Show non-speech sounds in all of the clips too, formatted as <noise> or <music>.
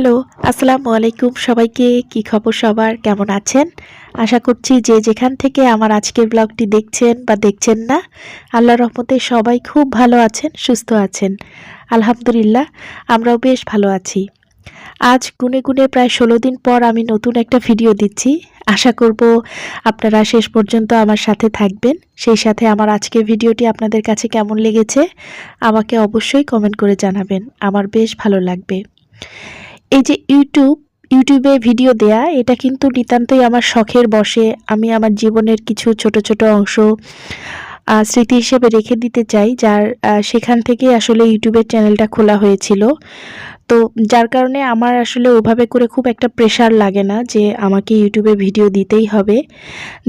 আসসালামু আলাইকুম সবাইকে। কি খবর সবার? কেমন আছেন? আশা করছি যে যেখান থেকে আমার আজকের ব্লগটি দেখছেন বা দেখছেন না আল্লাহ রহমতে সবাই খুব ভালো আছেন, সুস্থ আছেন। আলহামদুলিল্লাহ, আমরাও বেশ ভালো আছি। আজ গুনে গুনে প্রায় ষোলো দিন পর আমি নতুন একটা ভিডিও দিচ্ছি। আশা করব আপনারা শেষ পর্যন্ত আমার সাথে থাকবেন। সেই সাথে আমার আজকের ভিডিওটি আপনাদের কাছে কেমন লেগেছে, আমাকে অবশ্যই কমেন্ট করে জানাবেন। আমার বেশ ভালো লাগবে। এই যে ইউটিউব ইউটিউবে ভিডিও দেয়া, এটা কিন্তু নিতান্তই আমার শখের বসে। আমি আমার জীবনের কিছু ছোট ছোট অংশ স্মৃতি হিসেবে রেখে দিতে চাই, যার সেখান থেকে আসলে ইউটিউবের চ্যানেলটা খোলা হয়েছিল। তো যার কারণে আমার আসলে ওভাবে করে খুব একটা প্রেশার লাগে না যে আমাকে ইউটিউবে ভিডিও দিতেই হবে।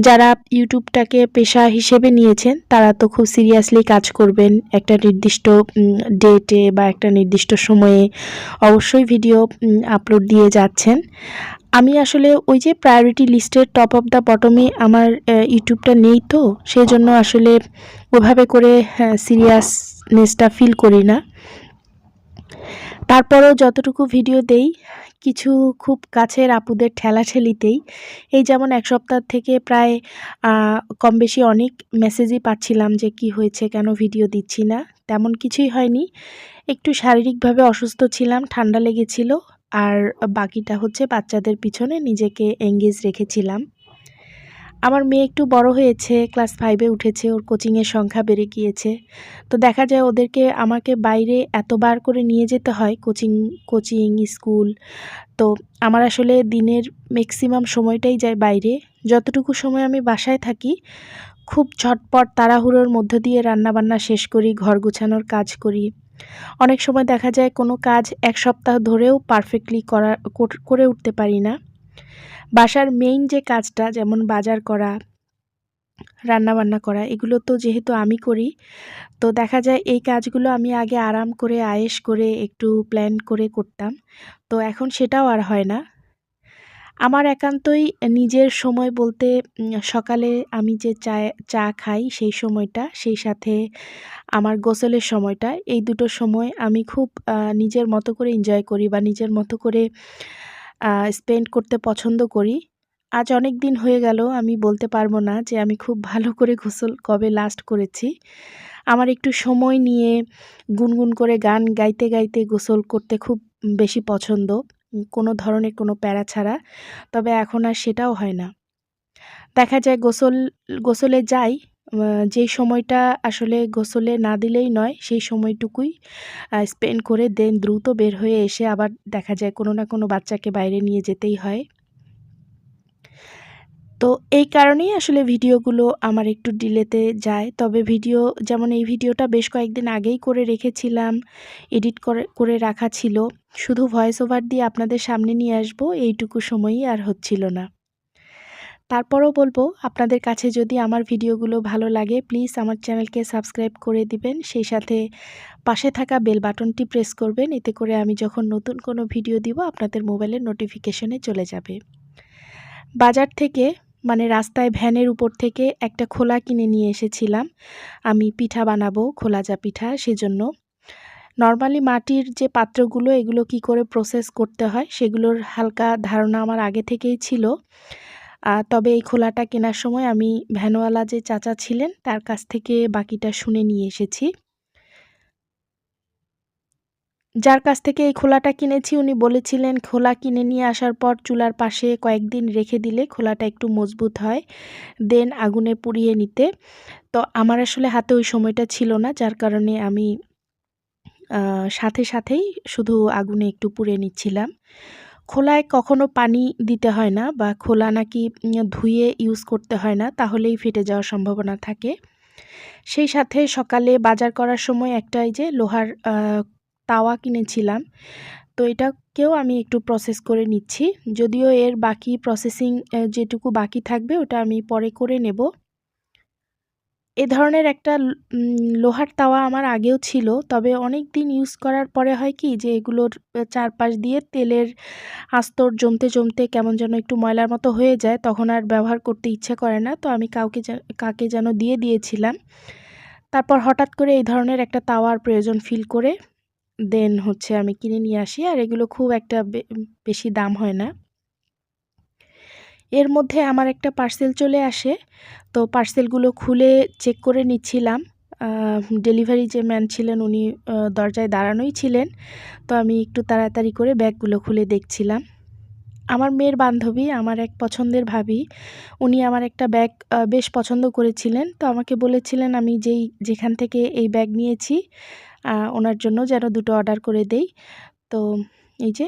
যারা ইউটিউবটাকে পেশা হিসেবে নিয়েছেন, তারা তো খুব সিরিয়াসলি কাজ করবেন। একটা নির্দিষ্ট ডেটে বা একটা নির্দিষ্ট সময়ে অবশ্যই ভিডিও আপলোড দিয়ে যাচ্ছেন। আমি আসলে ওই যে প্রায়োরিটি লিস্টের টপ অফ দ্য বটমে আমার ইউটিউবটা নেই তো সেই জন্য আসলে ওভাবে করে সিরিয়াসনেসটা ফিল করি না। তারপরেও যতটুকু ভিডিও দেই, কিছু খুব কাছের আপুদের ঠেলাঠেলিতেই, এই যেমন এক সপ্তাহ থেকে প্রায় কম বেশি অনেক মেসেজই পাচ্ছিলাম যে কি হয়েছে, কেন ভিডিও দিচ্ছি না, তেমন কিছুই হয়নি। একটু শারীরিকভাবে অসুস্থ ছিলাম, ঠান্ডা লেগেছিল, আর বাকিটা হচ্ছে বাচ্চাদের পিছনে নিজেকে এঙ্গেজ রেখেছিলাম। আমার মেয়ে একটু বড় হয়েছে ক্লাস ফাইভে উঠেছে, ওর কোচিংয়ের সংখ্যা বেড়ে গিয়েছে। তো দেখা যায় ওদেরকে আমাকে বাইরে এতবার করে নিয়ে যেতে হয় কোচিং কোচিং স্কুল তো আমার আসলে দিনের ম্যাক্সিমাম সময়টাই যায় বাইরে। যতটুকু সময় আমি বাসায় থাকি, খুব ঝটপট তাড়াহুড়োর মধ্য দিয়ে রান্নাবান্না শেষ করি, ঘর গুছানোর কাজ করি। অনেক সময় দেখা যায় কোনো কাজ এক সপ্তাহ ধরেও পারফেক্টলি করা, কর- উঠতে পারি না। বাসার মেইন যে কাজটা, যেমন বাজার করা, রান্নাবান্না করা, এগুলো তো যেহেতু আমি করি, তো দেখা যায় এই কাজগুলো আমি আগে আরাম করে, আয়েশ করে, একটু প্ল্যান করে করতাম। তো এখন সেটাও আর হয় না। আমার একান্তই নিজের সময় বলতে সকালে আমি যে চা চা খাই সেই সময়টা, সেই সাথে আমার গোসলের সময়টা, এই দুটো সময় আমি খুব নিজের মতো করে এনজয় করি বা নিজের মতো করে স্পেন্ড করতে পছন্দ করি। আজ অনেক দিন হয়ে গেল, আমি বলতে পারব না যে আমি খুব ভালো করে গোসল কবে লাস্ট করেছি। আমার একটু সময় নিয়ে গুনগুন করে গান গাইতে গাইতে গোসল করতে খুব বেশি পছন্দ, কোনো ধরনের কোনো প্যারা ছাড়া, তবে এখন আর সেটাও হয় না। দেখা যায় গোসল, গোসলে যাই যেই সময়টা আসলে গোসলে না দিলেই নয়, সেই সময়টুকুই স্পেন্ড করে দেন, দ্রুত বের হয়ে এসে আবার দেখা যায় কোনো না কোনো বাচ্চাকে বাইরে নিয়ে যেতেই হয়। তো এই কারণেই আসলে ভিডিওগুলো আমার একটু ডিলেতে যায়। তবে ভিডিও, যেমন এই ভিডিওটা বেশ কয়েকদিন আগেই করে রেখেছিলাম, এডিট করে করে রাখা ছিল। শুধু ভয়েস ওভার দিয়ে আপনাদের সামনে নিয়ে আসব, এইটুকু সময়ই আর হচ্ছিল না। তারপরও বলব, আপনাদের কাছে যদি আমার ভিডিওগুলো ভালো লাগে প্লিজ আমার চ্যানেলকে সাবস্ক্রাইব করে দিবেন। সেই সাথে পাশে থাকা বেল বাটনটি প্রেস করবেন, এতে করে আমি যখন নতুন কোনো ভিডিও দিব, আপনাদের মোবাইলের নোটিফিকেশনে চলে যাবে। বাজার থেকে মানে রাস্তায় ভ্যানের উপর থেকে একটা খোলা কিনে নিয়ে এসেছিলাম। আমি পিঠা বানাবো খোলাজা পিঠা, সেজন্য। নর্মালি মাটির যে পাত্রগুলো, এগুলো কি করে প্রসেস করতে হয়, সেগুলোর হালকা ধারণা আমার আগে থেকেই ছিল। তবে এই খোলাটা কেনার সময় আমি ভ্যানওয়ালা যে চাচা ছিলেন, তার কাছ থেকে বাকিটা শুনে নিয়ে এসেছি। যার কাছ থেকে এই খোলাটা কিনেছি, উনি বলেছিলেন, খোলা কিনে নিয়ে আসার পর চুলার পাশে কয়েকদিন রেখে দিলে খোলাটা একটু মজবুত হয়, দেন আগুনে পুড়িয়ে নিতে। তো আমার আসলে হাতে ওই সময়টা ছিল না, যার কারণে আমি সাথে সাথেই শুধু আগুনে একটু পুড়ে নিচ্ছিলাম। খোলায় কখনো পানি দিতে হয় না বা খোলা নাকি ধুয়ে ইউজ করতে হয় না, তাহলেই ফেটে যাওয়ার সম্ভাবনা থাকে। সেই সাথে সকালে বাজার করার সময় একটা এই যে লোহার তাওয়া কিনেছিলাম। তো এটাকেও আমি একটু প্রসেস করে নিচ্ছি। যদিও এর বাকি প্রসেসিং যেটুকু বাকি থাকবে ওটা আমি পরে করে নেব। এ ধরনের একটা লোহার তাওয়া আমার আগেও ছিল। তবে অনেক দিন ইউজ করার পরে হয় কি যে এগুলোর চারপাশ দিয়ে তেলের আস্তর জমতে জমতে কেমন যেন একটু ময়লার মতো হয়ে যায়, তখন আর ব্যবহার করতে ইচ্ছে করে না। তো আমি কাউকে কাকে যেন দিয়ে দিয়েছিলাম। তারপর হঠাৎ করে এই ধরনের একটা তাওয়ার প্রয়োজন ফিল করে দেন হচ্ছে আমি কিনে নিয়ে আসি। আর এগুলো খুব একটা বেশি দাম হয় না। এর মধ্যে আমার একটা পার্সেল চলে আসে। তো পার্সেলগুলো খুলে চেক করে নিচ্ছিলাম। ডেলিভারি যে ম্যান ছিলেন উনি দরজায় দাঁড়ানোই ছিলেন। তো আমি একটু তাড়াতাড়ি করে ব্যাগগুলো খুলে দেখছিলাম। আমার মেয়ের বান্ধবী, আমার এক পছন্দের ভাবি, উনি আমার একটা ব্যাগ বেশ পছন্দ করেছিলেন। তো আমাকে বলেছিলেন, আমি যেই, যেখান থেকে এই ব্যাগ নিয়েছি ওনার জন্য যেন দুটো অর্ডার করে দেই। তো এই যে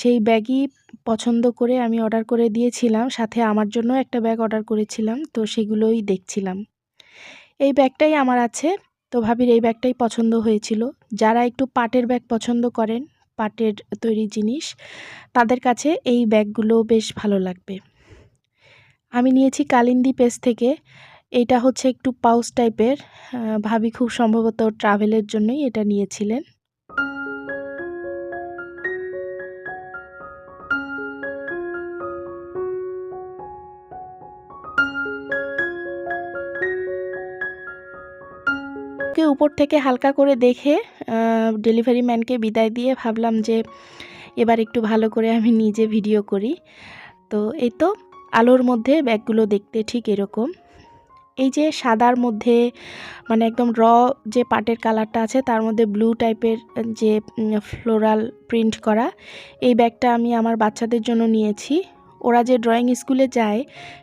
সেই ব্যাগই পছন্দ করে আমি অর্ডার করে দিয়েছিলাম। সাথে আমার জন্য একটা ব্যাগ অর্ডার করেছিলাম, তো সেগুলোই দেখছিলাম। এই ব্যাগটাই আমার আছে, তো ভাবির এই ব্যাগটাই পছন্দ হয়েছিল। যারা একটু পাটের ব্যাগ পছন্দ করেন, পাটের তৈরি জিনিস, তাদের কাছে এই ব্যাগগুলো বেশ ভালো লাগবে। আমি নিয়েছি কালিন্দি পেস থেকে। এটা হচ্ছে একটু পাউস টাইপের ভাবি খুব সম্ভবত ট্রাভেলের জন্যই এটা নিয়েছিলেন। উপর থেকে হালকা করে দেখে ডেলিভারি ম্যানকে বিদায় দিয়ে ভাবলাম যে, এবার একটু ভালো করে আমি নিজে ভিডিও করি। তো এই তো আলোর মধ্যে ব্যাগগুলো দেখতে ঠিক এরকম। এই যে সাদার মধ্যে মানে একদম র যে পাটের কালারটা আছে, তার মধ্যে ব্লু টাইপের যে ফ্লোরাল প্রিন্ট করা, এই ব্যাগটা আমি আমার বাচ্চাদের জন্য নিয়েছি। ওরা যে ড্রয়িং স্কুলে যায়,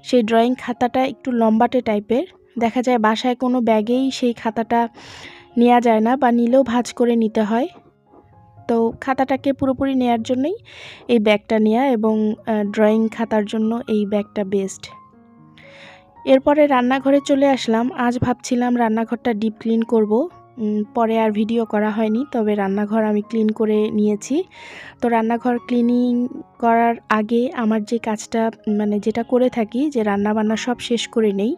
সেই ড্রয়িং খাতাটা একটু লম্বাটে টাইপের দেখা যায় বাসায় কোনো ব্যাগেই সেই খাতাটা নেওয়া যায় না বা নিলেও ভাজ করে নিতে হয়। তো খাতাটাকে পুরোপুরি নেয়ার জন্যই এই ব্যাগটা নেওয়া এবং ড্রয়িং খাতার জন্য এই ব্যাগটা বেস্ট। এরপরে রান্নাঘরে চলে আসলাম। আজ ভাবছিলাম রান্নাঘরটা ডিপ ক্লিন করব। পরে আর ভিডিও করা হয়নি, তবে রান্নাঘর আমি ক্লিন করে নিয়েছি। তো রান্নাঘর ক্লিনিং করার আগে আমার যে কাজটা মানে যেটা করে থাকি, যে রান্না বান্না সব শেষ করে নেই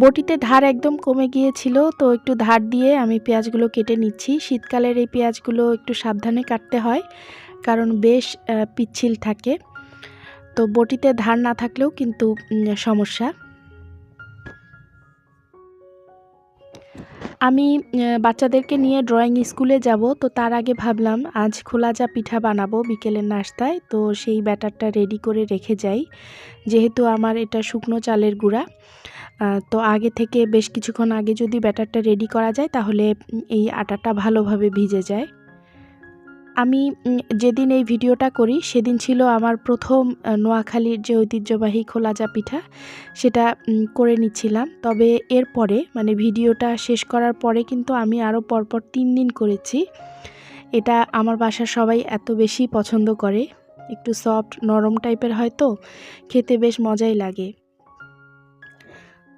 বটিতে ধার একদম কমে গিয়েছিল, তো একটু ধার দিয়ে আমি পেঁয়াজগুলো কেটে নিচ্ছি। শীতকালের এই পেঁয়াজগুলো একটু সাবধানে কাটতে হয়, কারণ বেশ পিচ্ছিল থাকে। তো বটিতে ধার না থাকলেও কিন্তু সমস্যা। আমি বাচ্চাদেরকে নিয়ে ড্রয়িং স্কুলে যাব, তো তার আগে ভাবলাম আজ খোলা যা পিঠা বানাবো বিকেলের নাস্তায়, তো সেই ব্যাটারটা রেডি করে রেখে যাই। যেহেতু আমার এটা শুকনো চালের গুঁড়া তো আগে থেকে বেশ কিছুক্ষণ আগে যদি ব্যাটারটা রেডি করা যায়, তাহলে এই আটাটা ভালোভাবে ভিজে যায়। আমি যেদিন এই ভিডিওটা করি, সেদিন ছিল আমার প্রথম নোয়াখালীর যে ঐতিহ্যবাহী খোলাজা পিঠা, সেটা করে নিচ্ছিলাম। তবে এরপরে মানে ভিডিওটা শেষ করার পরে কিন্তু আমি আরও পরপর তিন দিন করেছি। এটা আমার বাসার সবাই এত বেশি পছন্দ করে। একটু সফট নরম টাইপের হয়তো খেতে বেশ মজাই লাগে।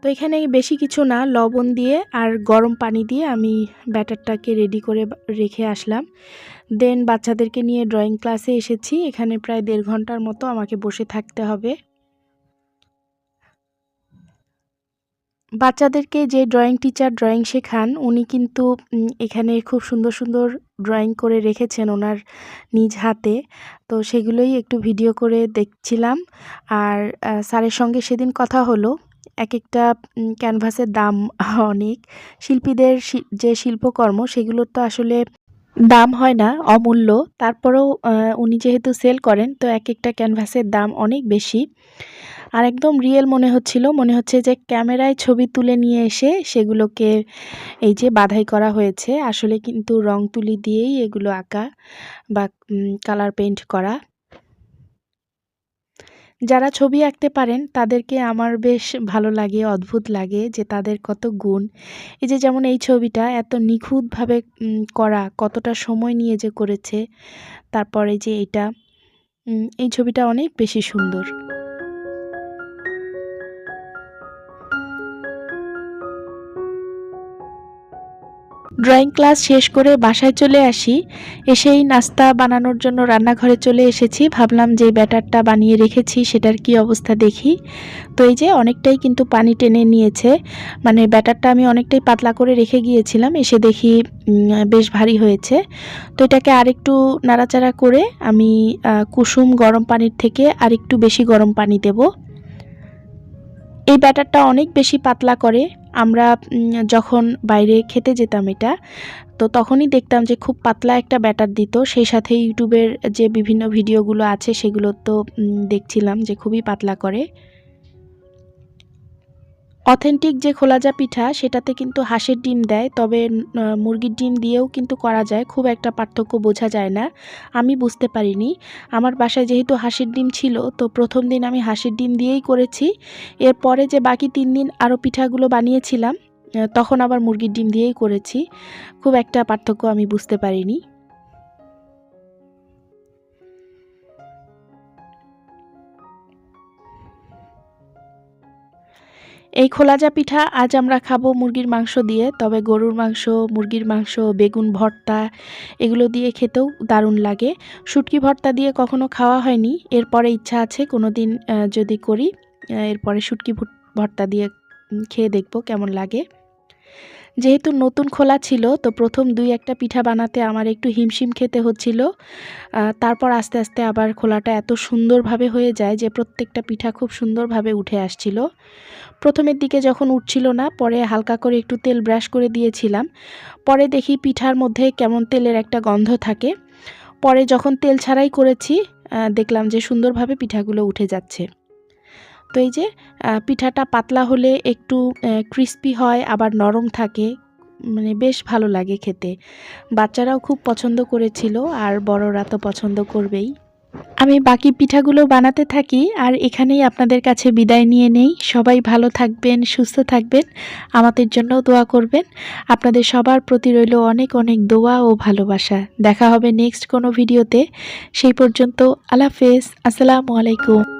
তো এখানে বেশি কিছু না, লবণ দিয়ে আর গরম পানি দিয়ে আমি ব্যাটারটাকে রেডি করে রেখে আসলাম। দেন বাচ্চাদেরকে নিয়ে ড্রয়িং ক্লাসে এসেছি। এখানে প্রায় দেড় ঘণ্টার মতো আমাকে বসে থাকতে হবে। বাচ্চাদেরকে যে ড্রয়িং টিচার ড্রয়িং শেখান, উনি কিন্তু এখানে খুব সুন্দর সুন্দর ড্রয়িং করে রেখেছেন ওনার নিজ হাতে। তো সেগুলোই একটু ভিডিও করে দেখছিলাম। আর স্যারের সঙ্গে সেদিন কথা হলো। এক একটা ক্যানভাসের দাম <laughs> অনেক। শিল্পীদের যে শিল্পকর্ম, সেগুলোর তো আসলে দাম হয় না, অমূল্য। তারপরেও উনি যেহেতু সেল করেন, তো এক একটা ক্যানভাসের দাম অনেক বেশি। আর একদম রিয়েল মনে হচ্ছিল, মনে হচ্ছে যে ক্যামেরায় ছবি তুলে নিয়ে এসে সেগুলোকে এই যে বাধাই করা হয়েছে, আসলে কিন্তু রং তুলি দিয়েই এগুলো আঁকা বা কালার পেন্ট করা। যারা ছবি আঁকতে পারেন, তাদেরকে আমার বেশ ভালো লাগে, অদ্ভুত লাগে যে তাদের কত গুণ। এই যে যেমন এই ছবিটা এত নিখুঁতভাবে করা, কতটা সময় নিয়ে যে করেছে, তারপরে যে এটা এই ছবিটা অনেক বেশি সুন্দর। ড্রয়িং ক্লাস শেষ করে বাসায় চলে আসি। এসেই নাস্তা বানানোর জন্য রান্নাঘরে চলে এসেছি। ভাবলাম যে ব্যাটারটা বানিয়ে রেখেছি, সেটার কি অবস্থা দেখি। তো এই যে অনেকটাই কিন্তু পানি টেনে নিয়েছে। মানে ব্যাটারটা আমি অনেকটাই পাতলা করে রেখে গিয়েছিলাম, এসে দেখি বেশ ভারী হয়েছে। তো এটাকে আরেকটু নাড়াচাড়া করে আমি কুসুম গরম পানির থেকে আরেকটু বেশি গরম পানি দেব। এই ব্যাটারটা অনেক বেশি পাতলা করে আমরা যখন বাইরে খেতে যেতাম এটা, তো তখনই দেখতাম যে খুব পাতলা একটা ব্যাটার দিত। সেই সাথে ইউটিউবের যে বিভিন্ন ভিডিওগুলো আছে সেগুলো তো দেখছিলাম যে খুবই পাতলা করে। অথেন্টিক যে খোলাজা পিঠা, সেটাতে কিন্তু হাঁসের ডিম দেয়, তবে মুরগির ডিম দিয়েও কিন্তু করা যায়, খুব একটা পার্থক্য বোঝা যায় না, আমি বুঝতে পারিনি। আমার বাসায় যেহেতু হাঁসের ডিম ছিল, তো প্রথম দিন আমি হাঁসের ডিম দিয়েই করেছি, এরপরে যে বাকি তিন দিন আরও পিঠাগুলো বানিয়েছিলাম তখন আবার মুরগির ডিম দিয়েই করেছি, খুব একটা পার্থক্য আমি বুঝতে পারিনি। এই খোলাজা পিঠা আজ আমরা খাব মুরগির মাংস দিয়ে, তবে গরুর মাংস, মুরগির মাংস, বেগুন ভর্তা, এগুলো দিয়ে খেতেও দারুণ লাগে। শুটকি ভর্তা দিয়ে কখনো খাওয়া হয়নি, এরপরে ইচ্ছা আছে কোনো দিন যদি করি এরপরে শুটকি ভর্তা দিয়ে খেয়ে দেখব কেমন লাগে। যেহেতু নতুন খোলা ছিল, তো প্রথম দুই একটা পিঠা বানাতে আমার একটু হিমশিম খেতে হচ্ছিল। তারপর আস্তে আস্তে আবার খোলাটা এত সুন্দরভাবে হয়ে যায় যে প্রত্যেকটা পিঠা খুব সুন্দরভাবে উঠে আসছিল। প্রথমের দিকে যখন উঠছিল না, পরে হালকা করে একটু তেল ব্রাশ করে দিয়েছিলাম। পরে দেখি পিঠার মধ্যে কেমন তেলের একটা গন্ধ থাকে। পরে যখন তেল ছাড়াই করেছি দেখলাম যে সুন্দরভাবে পিঠাগুলো উঠে যাচ্ছে। তো এই যে পিঠাটা পাতলা হলে একটু ক্রিস্পি হয়, আবার নরম থাকে মানে বেশ ভালো লাগে খেতে। বাচ্চারাও খুব পছন্দ করেছিল, আর বড়রা তো পছন্দ করবেই। আমি বাকি পিঠাগুলো বানাতে থাকি, আর এখানেই আপনাদের কাছে বিদায় নিয়ে নেই। সবাই ভালো থাকবেন, সুস্থ থাকবেন, আমাদের জন্য দোয়া করবেন। আপনাদের সবার প্রতি রইল অনেক অনেক দোয়া ও ভালোবাসা। দেখা হবে নেক্সট কোনো ভিডিওতে। সেই পর্যন্ত আল্লাহ হাফেজ। আসসালামু আলাইকুম।